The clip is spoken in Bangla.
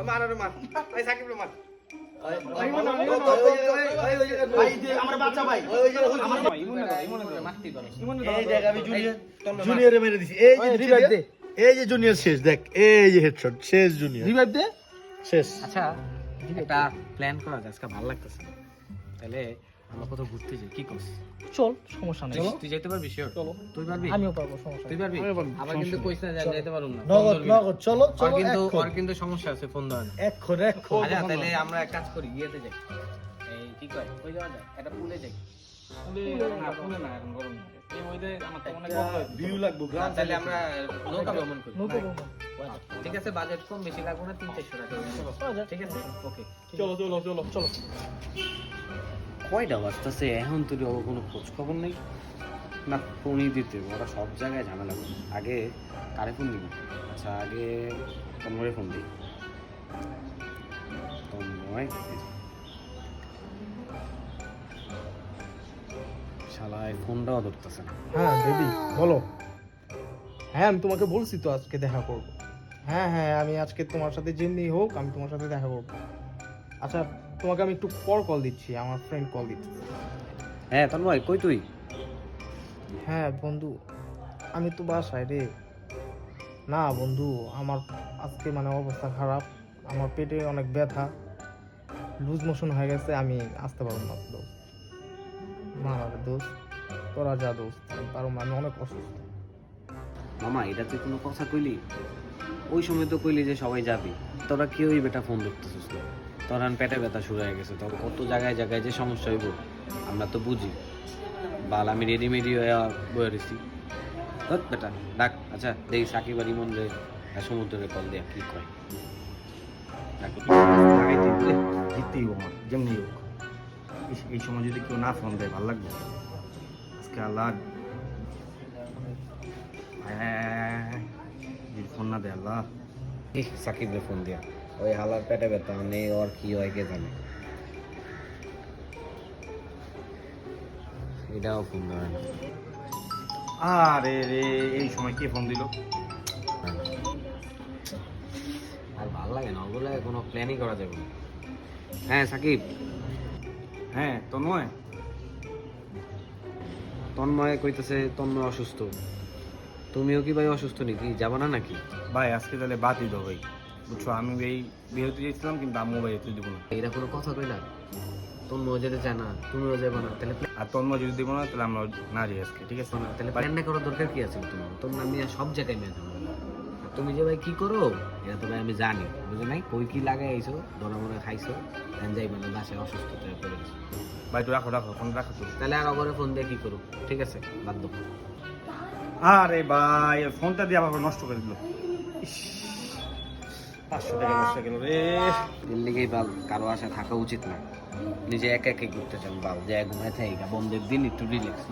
আরে মার এই সাকিব রে মার আমার বাচ্চা ভাই এই জুনিয়র জুনিয়রে মেরে দিছি এই যে রিভাইভ দে এই যে জুনিয়র শেষ দেখ এই যে হেডশট শেষ জুনিয়র রিভাইভ দে শেষ আচ্ছা একটা প্ল্যান করা যায় আজকে ভালো লাগতেছে তাহলে আমরা কোথাও ঘুরতে যাই কি করছিস চল সমস্যা নেই। তুই যাইতে পারবি? শিওর চলো। তুই পারবি? আমিও পারব সমস্যা তুই পারবি? আবার কিন্তু কইছ না যে আমি যাইতে পারুম না নগদ নগদ চলো আর চলো কিন্তু। আর কিন্তু সমস্যা আছে ফোন দেওয়া না এক্ষণ এক্ষণ আচ্ছা তাহলে আমরা এক কাজ করি ইয়েতে যাই। এই কি কয়? কই যাওয়া যায়? একটা পুলে যাই। ভিউ লাগবো গ্রাম তাহলে আমরা নৌকা ভ্রমণ করি। নৌকো বলব। ঠিক আছে বাজেট কম বেশি লাগবে না তিন চারশো টাকা ঠিক আছে? ওকে চলো চলো চলো চলো। কয়টা বাজতেছে? এখন তুই কোনো খোঁজ খবর নেই। না, ফোনই দিতে ওরা সব জায়গায় ঝামেলা করে আগে কারে ফোন দিবি? আচ্ছা আগে তন্ময়ে ফোন দিই। শালায় ফোনটাও ধরতেছে হ্যাঁ বেবি, বলো। হ্যাঁ আমি তোমাকে বলছি তো আজকে দেখা করব। হ্যাঁ হ্যাঁ আমি আজকে তোমার সাথে যেমনি হোক, আমি তোমার সাথে দেখা করব। আচ্ছা তোমাকে আমি একটু পর কল দিচ্ছি আমার ফ্রেন্ড কল দিচ্ছে হ্যাঁ তন্ময় কই তুই? হ্যাঁ বন্ধু আমি তো বাসায় রে। না বন্ধু আমার আজকে মানে অবস্থা খারাপ আমার পেটে অনেক ব্যথা। লুজ মোশন হয়ে গেছে আমি আসতে পারব না দোস্ত। না রে তোরা যা আমি পারব আমি অনেক অসুস্থ। মামা এটা তুই কোনো কথা কইলি? ওই সময় তো কইলি যে সবাই যাবি। তোরা কেউই বেটা ফোন ধরতেছিস না। তোর এখন পেটে ব্যথা শুরু হয়ে গেছে। তোর কত জায়গায় জায়গায় যে সমস্যা হইব আমরা তো বুঝি। বাল আমি রেডিমেডি হয়ে বয়ে ধর বেটা ডাক। আচ্ছা দেখি সাকিব আর ইমন রে সমুদ্রে কল দিয়া কি কয়। জিততেই আমার যেমনি হোক। এই- সময় যদি কেউ না ফোন দেয় ভালো লাগবে? আজকে আল্লাহ হ্যাঁ, ফোন না দেয় আল্লাহ। ইহ, সাকিব রে ফোন দিয়া। ওই হালার পেটে ব্যথা নেই ওর কি হয় কে জানে। এটাও ফোন না। আরে রে এই সময় কে ফোন দিল? আর ভালো লাগে না ওগুলো কোনো প্ল্যানই করা যাবে না। হ্যাঁ সাকিব। হ্যাঁ তন্ময়। তন্ময় কইতেছে তন্ময় অসুস্থ। তুমিও কি ভাই অসুস্থ নাকি? যাবা না নাকি? ভাই আজকে তাহলে বাদই দাও ভাই। বুঝছ আমি এই বেরোতে চেয়েছিলাম কিন্তু আম্মু ভাই যেতে দেবো না। এটা কোনো কথা কইলা তন্ময় যেতে চায় না তুমিও যাবে না। তাহলে আর তন্ময় যদি দেবো না তাহলে আমরা না যাই আজকে ঠিক আছে? না তাহলে প্ল্যান করার দরকার কি আছে তোমার? তোমরা আমি সব জায়গায় মেয়ে যাব। তুমি যে ভাই কি করো এটা তো ভাই আমি জানি বুঝো নাই? কই কি লাগাই আইছো ধরা মরা খাইছো এখন যাইবে না বাসায় অসুস্থ হয়ে পড়ে গেছো। ভাই তো রাখো রাখো ফোন রাখো তাহলে আর অগরে ফোন দিয়ে কি করো? ঠিক আছে বাদ দাও। আরে ভাই ফোনটা দিয়ে আবার নষ্ট করে দিল। নষ্ট বাল, কারও থাকা উচিত না। নিজে একা একাই ঘুরতে চান বাল যে ঘুমাই থাকে বন্ধের দিন একটু রিল্যাক্স